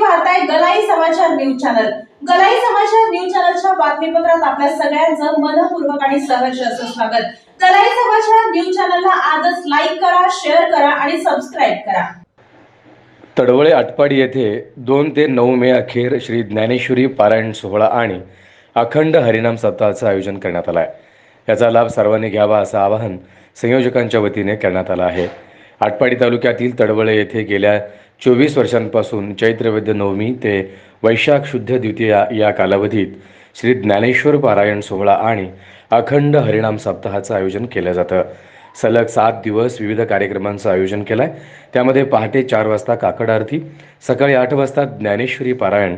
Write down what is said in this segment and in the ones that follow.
पाहताय गलाई समाचार news channel. गलाई समाचार न्यूज चॅनलच्या बातमीपत्रात आपल्या सगळ्यांचं मनपूर्वक आणि सहर्ष असं स्वागत. गलाई समाचार न्यूज चॅनलला आजच लाईक करा शेअर करा आणि सबस्क्राईब करा. तडवळे आटपाडी येथे दोन ते नऊ मे अखेर श्री ज्ञानेश्वरी पारायण सोहळा आणि अखंड हरिनाम सप्ताहाचं आयोजन करण्यात आलं आहे याचा लाभ सर्वांनी घ्यावा असं आवाहन संयोजकांच्या वतीने करण्यात आलं आहे. आटपाडी तालुक्यातील तडवळे येथे गेल्या चोवीस वर्षांपासून चैत्रवैद्य नवमी ते वैशाख शुद्ध द्वितीया या कालावधीत श्री ज्ञानेश्वर पारायण सोहळा आणि अखंड हरिणाम सप्ताहाचं आयोजन केलं जातं. सलग सात दिवस विविध कार्यक्रमांचं आयोजन केलं आहे त्यामध्ये पहाटे चार वाजता काकड आरती सकाळी आठ वाजता ज्ञानेश्वरी पारायण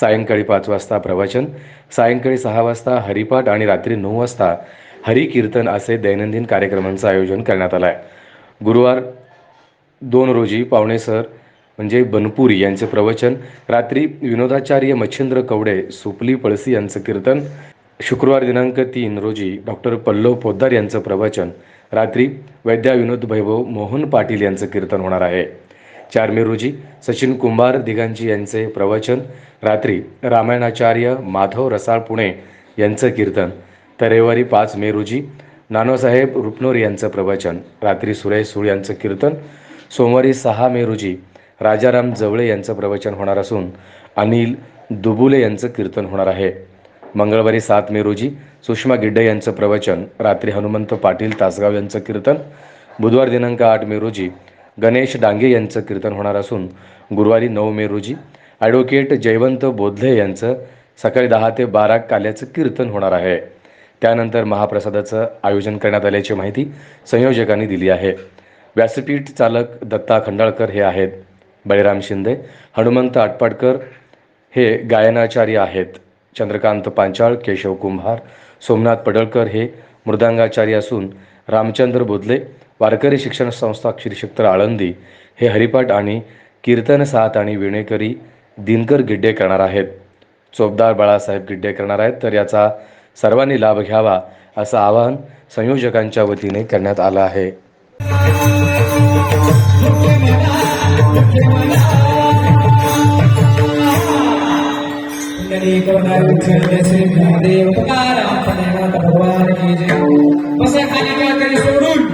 सायंकाळी पाच वाजता प्रवचन सायंकाळी सहा वाजता हरिपाठ आणि रात्री नऊ वाजता हरिकीर्तन असे दैनंदिन कार्यक्रमांचं आयोजन करण्यात आलं आहे गुरुवार दोन रोजी पावणेसर म्हणजे बनपुरी यांचे प्रवचन. रात्री विनोदाचार्य मच्छिंद्र कवडे सुपली पळसी यांचं कीर्तन. शुक्रवार दिनांक तीन रोजी डॉक्टर पल्लव पोद्दार यांचं प्रवचन. रात्री वैद्या विनोद वैभव मोहन पाटील यांचं कीर्तन होणार आहे. चार मे रोजी सचिन कुंभार दिगांची यांचे प्रवचन. रात्री रामायणाचार्य माधव रसाळ पुणे यांचं कीर्तन. तर रविवारी पाच मे रोजी नानोसाहेब रुपनोर यांचं प्रवचन. रात्री सुरेश सुळ यांचं कीर्तन. सोमवारी सहा मे रोजी राजाराम जवळे यांचं प्रवचन होणार असून अनिल दुबुले यांचं कीर्तन होणार आहे. मंगळवारी सात मे रोजी सुषमा गिड्डे यांचं प्रवचन रात्री हनुमंत पाटील तासगाव यांचं कीर्तन बुधवार दिनांक आठ मे रोजी गणेश डांगे यांचं कीर्तन होणार असून गुरुवारी नऊ मे रोजी ॲडव्होकेट जयवंत बोधले यांचं सकाळी दहा ते बारा काल्याचं कीर्तन होणार आहे. त्यानंतर महाप्रसादाचं आयोजन करण्यात आल्याची माहिती संयोजकांनी दिली आहे. व्यासपीठ चालक दत्ता खंडाळकर हे आहेत. बळीराम शिंदे हनुमंत आटपाडकर हे गायनाचार्य आहेत. चंद्रकांत पांचाळ केशव कुंभार सोमनाथ पडळकर हे मृदांगाचार्य असून रामचंद्र बोधले वारकरी शिक्षण संस्था क्षीरक्षेत्र आळंदी हे हरिपाठ आणि कीर्तन साथ आणि विणेकरी दिनकर गिड्डे करणार आहेत. चोपदार बाळासाहेब गिड्डे करणार आहेत. तर याचा सर्वांनी लाभ घ्यावा असं आवाहन संयोजकांच्या वतीने करण्यात आलं आहे. श्री महादेव तुकाराम भगवान की जय खाली काय तरी सोडून